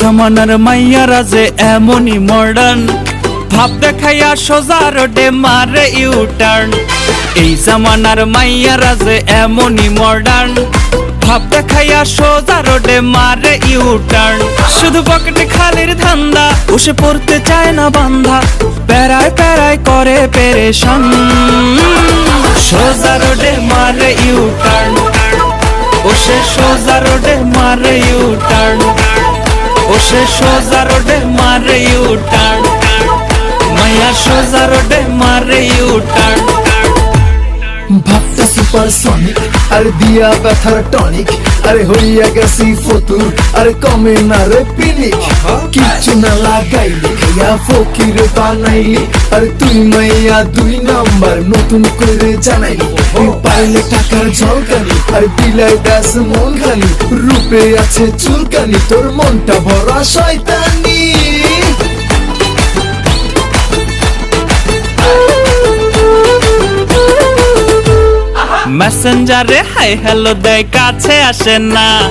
জামানার মাইয়ারা যে এমনই মডার্ন ভাব দেখাইয়া সোজা রোডে মারে ইউটার্ন এই জামানার মাইয়ারা যে এমনই মডার্ন ভাব দেখাইয়া সোজা রোডে মারে ইউটার্ন শুধু পকেটে খালির ধান্দা বসে পড়তে চায় না বান্ধা। প্যারায় প্যারায় করে পেরেশান। সোজা রোডে মারে ইউটার্ন বসে সোজা রোডে মারে ইউটার্ন বসে সোজা রোডে মারে সুপারসনিক আরে দিয়া ব্যথার টনিক আরে হইয়া গেছি ফতুর। আরে কমে না রে পিনিক। কিচ্ছু না লাগাইলি খাইয়া ফকির বানাইলি। আরে তুই মাইয়া দুই নাম্বার নতুন করে জানাইলি। পাইলে টাকার ঝলকানি আর বিলাই দাস মন খালি। রূপে আছে চুলকানি তোর মনটা ভরা শয়তানি। মেসেঞ্জারে হাই হ্যালো দেয় কাছে আসে না।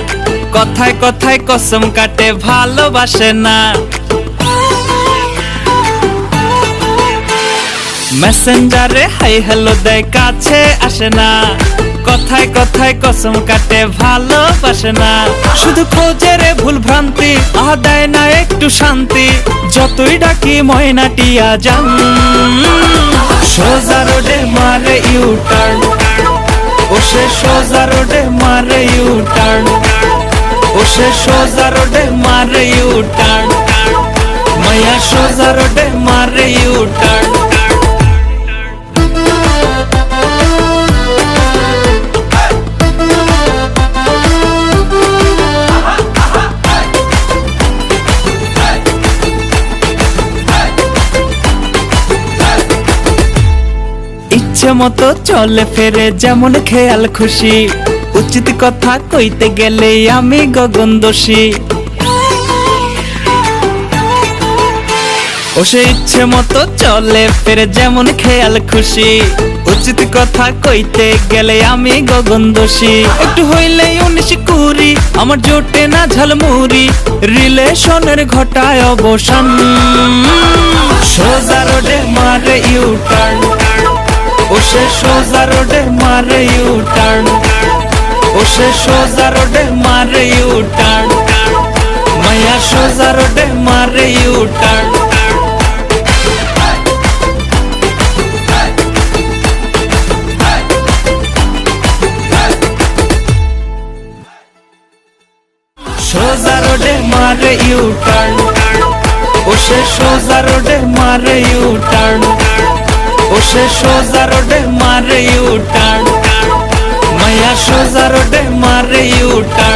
কথায় কথায় কসম কাটে, ভালোবাসে না। মেসেঞ্জারে হাই হ্যালো দেয় কাছে আসে না। কথায় কথায় কসম কাটে, ভালোবাসে না। শুধু খোঁজে রে ভুল ভ্রান্তি, আহ, দেয় না একটু শান্তি। যতই ডাকি ময়নাটিয়া যান সোজা রোডে মারে ইউটার্ন ওসে সোজা রোডে মারে ইউটার্ন সে সোজা রোডে মারে ইউটার্ন মায়া সোজা রোডে মারে ইউটার্ন ইচ্ছে মতো চলে ফেরে, যেমন খেয়াল খুশি। উচিত কথা কইতে গেলে আমি গগন দোষী। ও সে ইচ্ছে মতো চলে ফেরে, যেমন খেয়াল খুশি। উচিত কথা কইতে গেলে আমি গগন দোষী। একটু হইলে উনিশ কুড়ি, আমার জোটে না ঝাল ঝালমুড়ি। রিলেশনের ঘটায় অবসান। সোজা রোডে মারে ইউটার্ন ওসে সোজা রোডে মারে ইউটার্ন ওসে সোজা রোডে মারে ইউটার্ন মায়া সোজা রোডে মারে ইউটার্ন সোজা রোডে মারে ইউটার্ন ওসে সোজা রোডে মারে ইউটার্ন ওসে সোজা রোডে মারে ইউটার্ন মায়া সোজা রোডে মারে ইউটার্ন